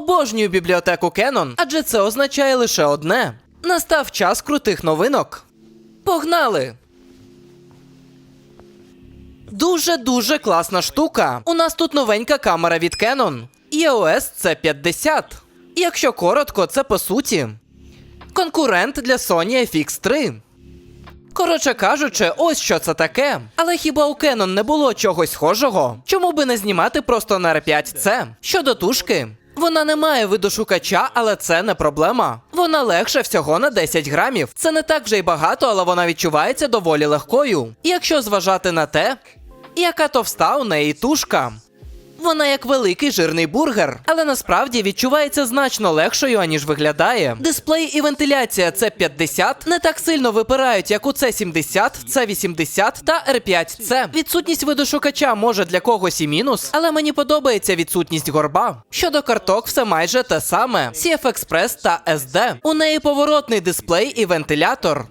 Обожнюю бібліотеку Canon, адже це означає лише одне: настав час крутих новинок. Погнали! Дуже дуже класна штука. У нас тут новенька камера від Canon. EOS C50. Якщо коротко, це по суті конкурент для Sony FX3. Коротше кажучи, ось що це таке. Але хіба у Canon не було чогось схожого? Чому би не знімати просто на R5C? Щодо тушки, вона не має виду шукача, але це не проблема. Вона легше всього на 10 грамів. Це не так вже й багато, але вона відчувається доволі легкою. Якщо зважати на те, яка товста у неї тушка. Вона як великий жирний бургер, але насправді відчувається значно легшою, аніж виглядає. Дисплей і вентиляція c 50 не так сильно випирають, як у c 70 c 80 та R5C. Відсутність видошукача може для когось і мінус, але мені подобається відсутність горба. Щодо карток, все майже те саме: CF Express та SD. У неї поворотний дисплей і вентилятор.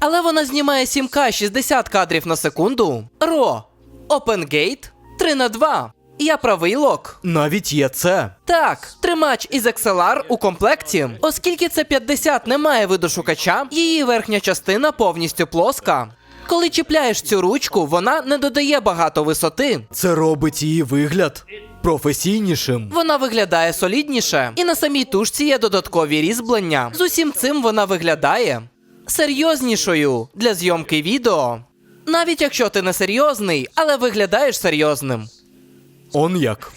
Але вона знімає 7К 60 кадрів на секунду. RAW. OpenGate 3 на 2. Я правий лок. Навіть є це. Так, тримач із XLR у комплекті. Оскільки це 50 не має виду шукача, її верхня частина повністю плоска. Коли чіпляєш цю ручку, вона не додає багато висоти. Це робить її вигляд професійнішим. Вона виглядає солідніше, і на самій тушці є додаткові різьблення. З усім цим вона виглядає серйознішою для зйомки відео. Навіть якщо ти не серйозний, але виглядаєш серйозним. Он як.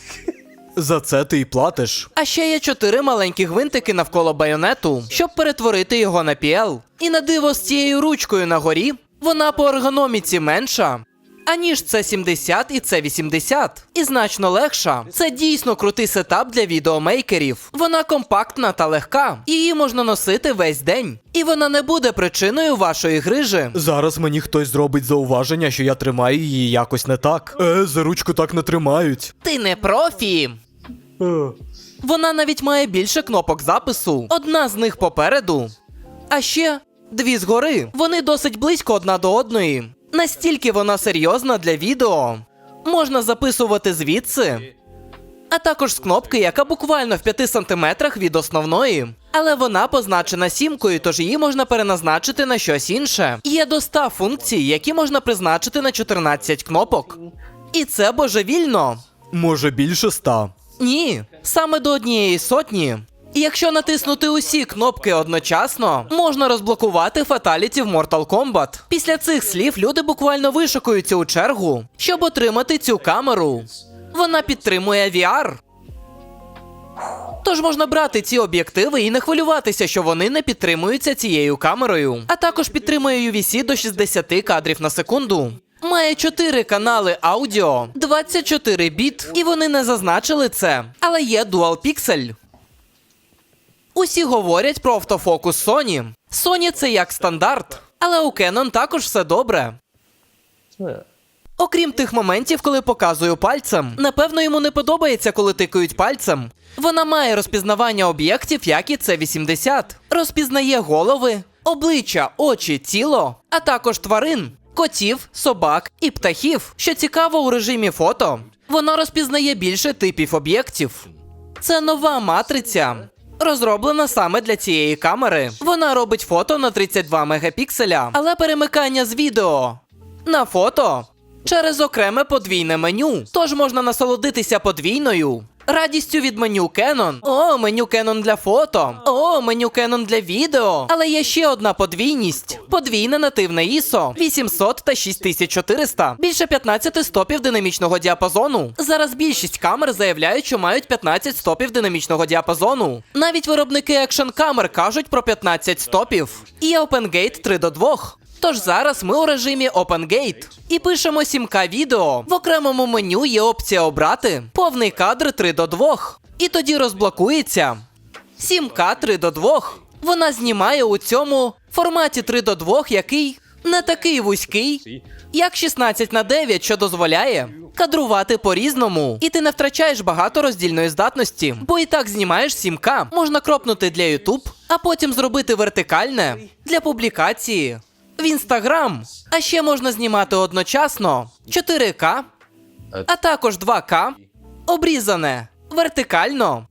За це ти й платиш. А ще є чотири маленькі гвинтики навколо байонету, щоб перетворити його на піел. І на диво з цією ручкою на горі, вона по ергономіці менша. Аніж це 70 і це 80. І значно легша. Це дійсно крутий сетап для відеомейкерів. Вона компактна та легка. Її можна носити весь день. І вона не буде причиною вашої грижі. Зараз мені хтось зробить зауваження, що я тримаю її якось не так. Е, за ручку так не тримають. Ти не профі. Вона навіть має більше кнопок запису. Одна з них попереду. А ще дві згори. Вони досить близько одна до одної. Настільки вона серйозна для відео. Можна записувати звідси. А також з кнопки, яка буквально в 5 сантиметрах від основної. Але вона позначена сімкою, тож її можна переназначити на щось інше. Є до 100 функцій, які можна призначити на 14 кнопок. І це божевільно. Може більше ста. Ні, саме до однієї сотні. І якщо натиснути усі кнопки одночасно, можна розблокувати фаталіті в Mortal Kombat. Після цих слів люди буквально вишукуються у чергу, щоб отримати цю камеру. Вона підтримує VR. Тож можна брати ці об'єктиви і не хвилюватися, що вони не підтримуються цією камерою. А також підтримує UVC до 60 кадрів на секунду. Має 4 канали аудіо, 24 біт, і вони не зазначили це. Але є Dual Pixel. Усі говорять про автофокус Sony. Sony це як стандарт, але у Canon також все добре. Окрім тих моментів, коли показую пальцем, напевно, йому не подобається, коли тикають пальцем. Вона має розпізнавання об'єктів, як і це 80 Розпізнає голови, обличчя, очі, тіло, а також тварин, котів, собак і птахів. Що цікаво у режимі фото, вона розпізнає більше типів об'єктів. Це нова матриця. Розроблена саме для цієї камери. Вона робить фото на 32 мегапікселя, але перемикання з відео на фото через окреме подвійне меню. Тож можна насолодитися подвійною. Радістю від меню Canon. О, меню Canon для фото. О, меню Canon для відео. Але є ще одна подвійність: подвійне нативне ISO 800 та 6400. Більше 15 стопів динамічного діапазону. Зараз більшість камер заявляють, що мають 15 стопів динамічного діапазону. Навіть виробники екшн камер кажуть про 15 стопів. І OpenGate 3 до 2. Тож зараз ми у режимі OpenGate і пишемо 7К відео. В окремому меню є опція обрати повний кадр 3 до 2. І тоді розблокується 7К 3 до 2. Вона знімає у цьому форматі 3 до 2, який не такий вузький, як 16 на 9, що дозволяє кадрувати по-різному. І ти не втрачаєш багато роздільної здатності, бо і так знімаєш 7К. Можна кропнути для YouTube, а потім зробити вертикальне для публікації в Інстаграм. А ще можна знімати одночасно 4К, а також 2К, обрізане вертикально,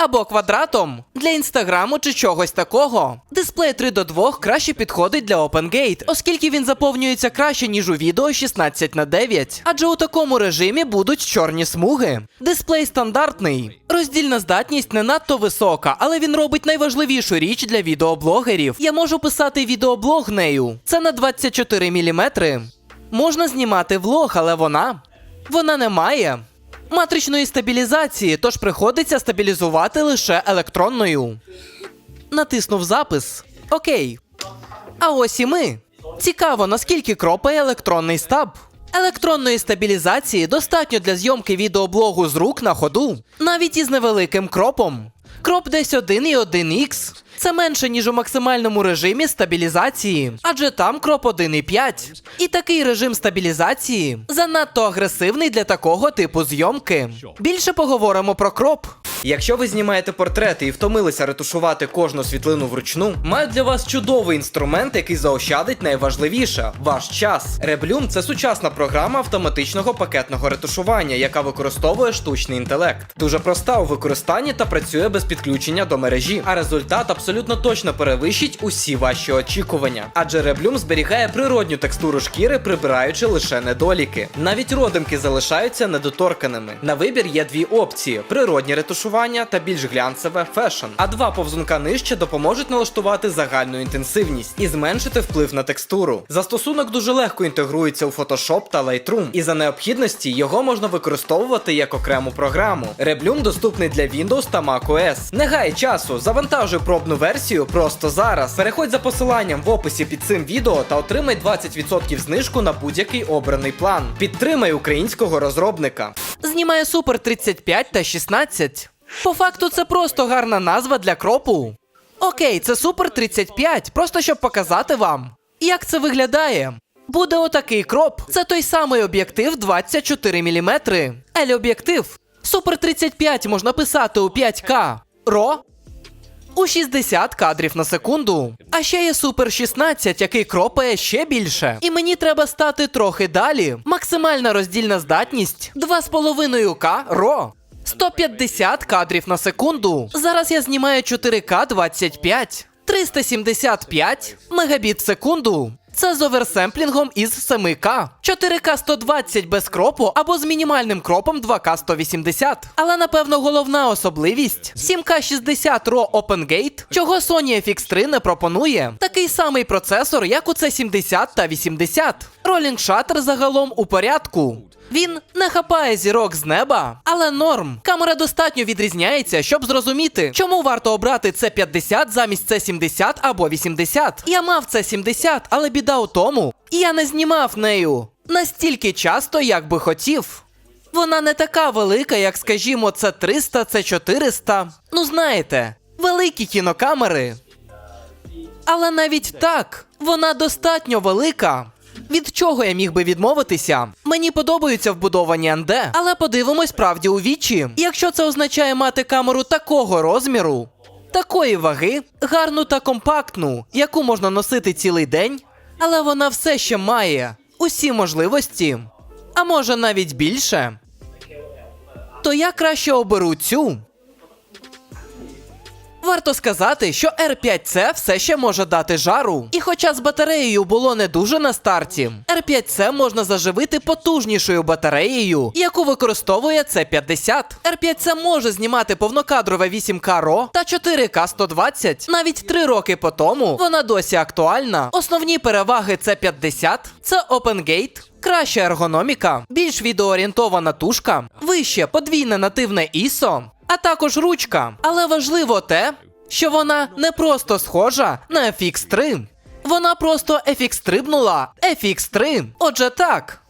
або квадратом для інстаграму чи чогось такого. Дисплей 3 до 2 краще підходить для OpenGate, оскільки він заповнюється краще, ніж у відео 16 на 9. Адже у такому режимі будуть чорні смуги. Дисплей стандартний. Роздільна здатність не надто висока, але він робить найважливішу річ для відеоблогерів. Я можу писати відеоблог нею. Це на 24 мм. Можна знімати влог, але вона. Вона не має матричної стабілізації, тож приходиться стабілізувати лише електронною. Натиснув запис. Окей. А ось і ми. Цікаво, наскільки кропає електронний стаб. Електронної стабілізації достатньо для зйомки відеоблогу з рук на ходу, навіть із невеликим кропом. Кроп десь 1 і 1х. Це менше, ніж у максимальному режимі стабілізації, адже там кроп 1,5. І такий режим стабілізації занадто агресивний для такого типу зйомки. Більше поговоримо про кроп. Якщо ви знімаєте портрети і втомилися ретушувати кожну світлину вручну, маю для вас чудовий інструмент, який заощадить найважливіше ваш час. Reblum – це сучасна програма автоматичного пакетного ретушування, яка використовує штучний інтелект. Дуже проста у використанні та працює без підключення до мережі, а результат абсолютно точно перевищить усі ваші очікування. Адже Reblum зберігає природню текстуру шкіри, прибираючи лише недоліки. Навіть родимки залишаються недоторканими. На вибір є дві опції: природнє ретушування та більш глянцеве фешн. А два повзунка нижче допоможуть налаштувати загальну інтенсивність і зменшити вплив на текстуру. Застосунок дуже легко інтегрується у Photoshop та Lightroom, і за необхідності його можна використовувати як окрему програму. Reblum доступний для Windows та macOS. Не гай часу, завантажуй пробну версію просто зараз. Переходь за посиланням в описі під цим відео та отримай 20% знижку на будь-який обраний план. Підтримай українського розробника. Знімає Super 35 та 16. По факту це просто гарна назва для кропу. Окей, це Super 35, просто щоб показати вам, як це виглядає. Буде отакий кроп. Це той самий об'єктив 24 мм. Ель-об'єктив. Super 35 можна писати у 5К. RAW у 60 кадрів на секунду. А ще є Супер 16, який кропає ще більше. І мені треба стати трохи далі. Максимальна роздільна здатність 2,5К ро. 150 кадрів на секунду. Зараз я знімаю 4К 25. 375 мегабіт в секунду. Це з оверсемплінгом із 7К. 4К 120 без кропу або з мінімальним кропом 2К 180. Але напевно головна особливість 7К 60 RAW OpenGate, чого Sony FX3 не пропонує. Такий самий процесор, як у C70 та 80. Rolling Shutter загалом у порядку. Він не хапає зірок з неба, але норм. Камера достатньо відрізняється, щоб зрозуміти, чому варто обрати це 50 замість це 70 або 80. Я мав це 70, але біда у тому, я не знімав нею настільки часто, як би хотів. Вона не така велика, як, скажімо, це 300, це 400. Ну знаєте, великі кінокамери. Але навіть так, вона достатньо велика. Від чого я міг би відмовитися? Мені подобаються вбудовані НД, але подивимось правді у вічі. Якщо це означає мати камеру такого розміру, такої ваги, гарну та компактну, яку можна носити цілий день, але вона все ще має усі можливості, а може навіть більше, то я краще оберу цю. Варто сказати, що R5C все ще може дати жару. І хоча з батареєю було не дуже на старті, R5C можна заживити потужнішою батареєю, яку використовує C50. R5C може знімати повнокадрове 8К RAW та 4К 120. Навіть 3 роки по тому вона досі актуальна. Основні переваги C50 це OpenGate, Краща ергономіка, більш відеоорієнтована тушка, вище подвійне нативне ISO, а також ручка. Але важливо те, що вона не просто схожа на FX3. Вона просто FX3бнула FX3. Отже, так.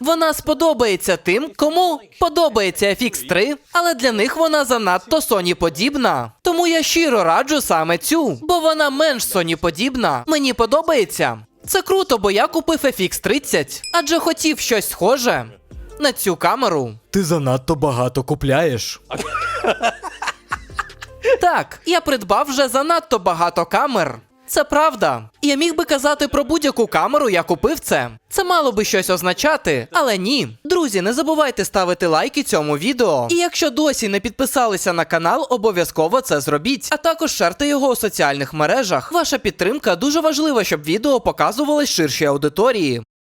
Вона сподобається тим, кому подобається FX3, але для них вона занадто Sony подібна. Тому я щиро раджу саме цю, бо вона менш Sony подібна. Мені подобається. Це круто, бо я купив FX30, адже хотів щось схоже на цю камеру. Ти занадто багато купляєш. Так, я придбав вже занадто багато камер. Це правда. Я міг би казати про будь-яку камеру, я купив це. Це мало би щось означати, але ні. Друзі, не забувайте ставити лайки цьому відео. І якщо досі не підписалися на канал, обов'язково це зробіть. А також шерте його у соціальних мережах. Ваша підтримка дуже важлива, щоб відео показувалось ширшій аудиторії.